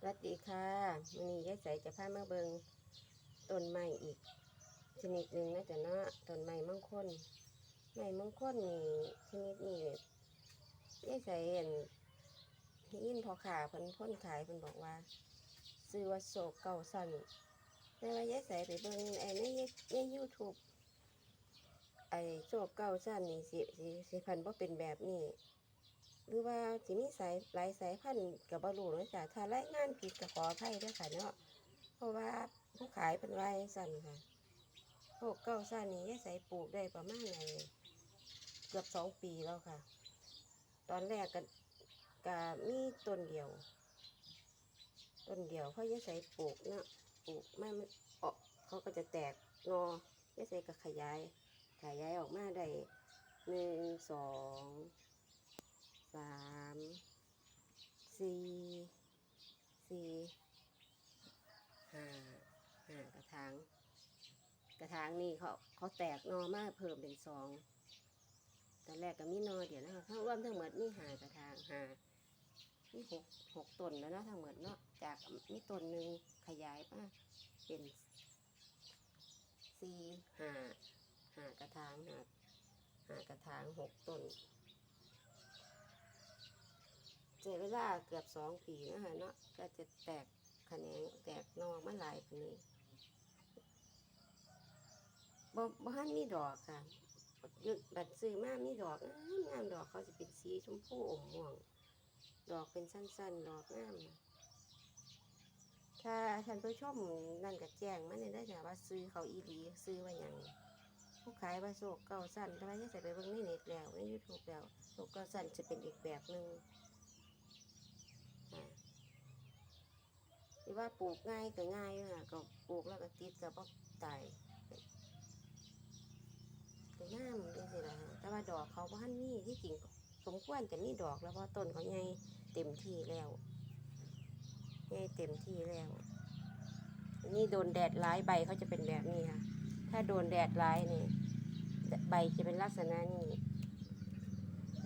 สวัสดีค่ะวันนี้ยายใสจะพามาเบิงต้นไม้อีก ชนิดหนึ่งนะจ๊ะเนาะต้นไม้มังคุดไม้มังคุดนี่ชนิดนี้ยายใสเห็นยินพอขาเพิ่นพ่นขายเพิ่นบอกว่า ซื้อว่าโศกเก่าสั่นแต่ว่ายายใสไปเบิงไอ้ในในยูทูบไอ้โศกเก่าสั่นนี่สิสิสิพันบ่าเป็นแบบนี้ หรือว่าสิมีสายหลายสายพันธุ์กับบารูเนาะจ้ะถ้ารายงานผิดก็ขออภัยด้วยค่ะเนาะเพราะว่าผู้ขายเป็นวายสั่นค่ะพวกเก้าสั่นนี่ยายใส่ปลูกได้ประมาณไหนเกือบสองปีแล้วค่ะ ตอนแรกก็กมีต้นเดียว ต้นเดียวเพราะยายใส่ปลูกเนาะปลูกไม่มันออกเขาก็จะแตกงอยายใส่ก็ขยายขยายออกมาได้หนึ่งสอง สามสี่สี่ห้าห้ากระถางกระถางนี่เขาเขาแตกนอมากเพิ่มเป็นสองตอนแรกก็มีหนอเดียวนะคะทั้งรวมทั้งหมดมีหากระถางหามีหกหกต้นแล้วเนาะทั้งหมดเนาะจากมีต้นหนึ่งขยายมาเป็นสี่ห้าหากระถางหาหากระถางหกต้น เจเวลาเกือบสองปีนะคะเนาะก็จะแตกแขนงแตกนอกมาหลายปีนี้บ่บ่ฮันมีดอกค่ะยุดบัดซื้อมากมีดอกงามงามดอกเขาจะเป็นสีชมพูอมม่วง ดอกเป็นสั้นๆ ดอกงามถ้าท่านผู้ชมนั่นก็แจ้งมาในได้จ้ะว่าซื้อเขาอีหลีซื้อว่าอย่างผู้ขายว่าโศกเก่าสั้นทำไมจะใส่ไปเบิ่งในเน็ตแล้วในยูทูบแล้วโศกเก่าสั้นจะเป็นอีกแบบหนึ่ง อ่าหรือ ว่าปลูกง่ายก็ง่ายนะก็ปลูกแล้วก็ติดกับพวกตายก็งามจังสิล่ะฮะแต่ว่าดอกเขาบ้านนี่ที่จริงสมควรจะมีดอกแล้วเพราะต้นเขาใหญ่เต็มที่แล้วใหญ่เต็มที่แล้วนี่โดนแดดร้ายใบเขาจะเป็นแบบนี้ค่ะ ถ้าโดนแดดร้ายนี่ใบจะเป็นลักษณะนี้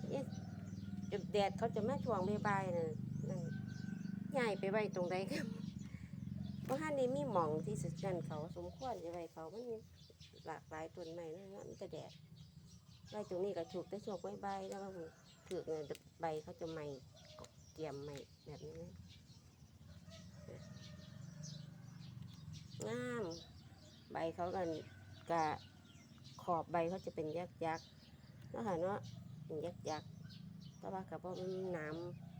เอ๊ะแดดเขาจะมาช่วงใบ่ายๆน่ะนั่นย้ายไปไว้ตรงใดครับ เพราะท่านนี้มีหมองที่สุดนั่นเขาสมควรจะไว้เขามันมีหลากหลายต้นไม้นั่นนะมันจะแดดไว้ตรงนี้ก็ถูกแต่ช่วงใบแล้วก็ถือเนี่ยใบเขาจะใหม่เกี่ยมใหม่แบบนี้นะงามใบเขากันกะขอบใบเขาจะเป็นยักยักษ์ๆเนะค่ะเนาะยักยักษ์ๆแต่ว่ากับว่าน้ำ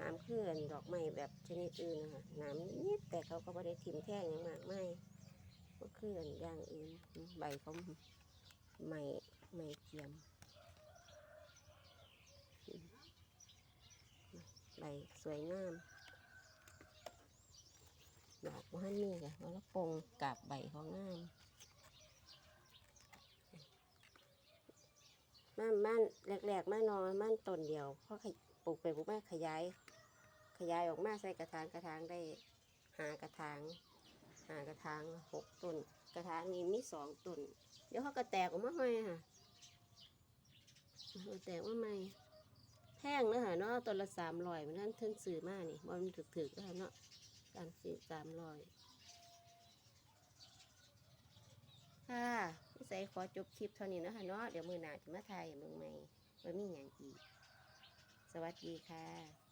น้ำเคลื่อนดอกไม้แบบชนิดอื่นนะคะน้ำนิดแต่เขาก็ไม่ได้ทิ่มแท่งอย่างมากไม่ก็เคลื่อนอย่างอื่นใบเขาไม่ไม่เกียมใบสวยงาม ดอกว่านี่ค่ะว่าละปงกาบใบเขางามม่านม่านแรกๆม่านนอนม่านต้นเดียวเพราะปลูกไปปลูกมาขยาย ขยายออกมาใส่กระถางกระถางได้หากระถางหากระถางหกต้นกระถางนี้มีสองต้นเดี๋ยวเขาก็แตกออกมาให้ค่ะแตกว่าไม่แพงเนะค่ะเนาะต้นละสามร้อยมันนั่นเทิงซื้อมานี่มันถึกๆแล้วเนาะการซื้อสามร้อยค่ะพี่ใส่ขอจบคลิปเท่านี้นะคะเนาะเดี๋ยวมือหนาจะมาถ่ายเมืองใหม่ว่ามีอย่างอีก สวัสดีค่ะ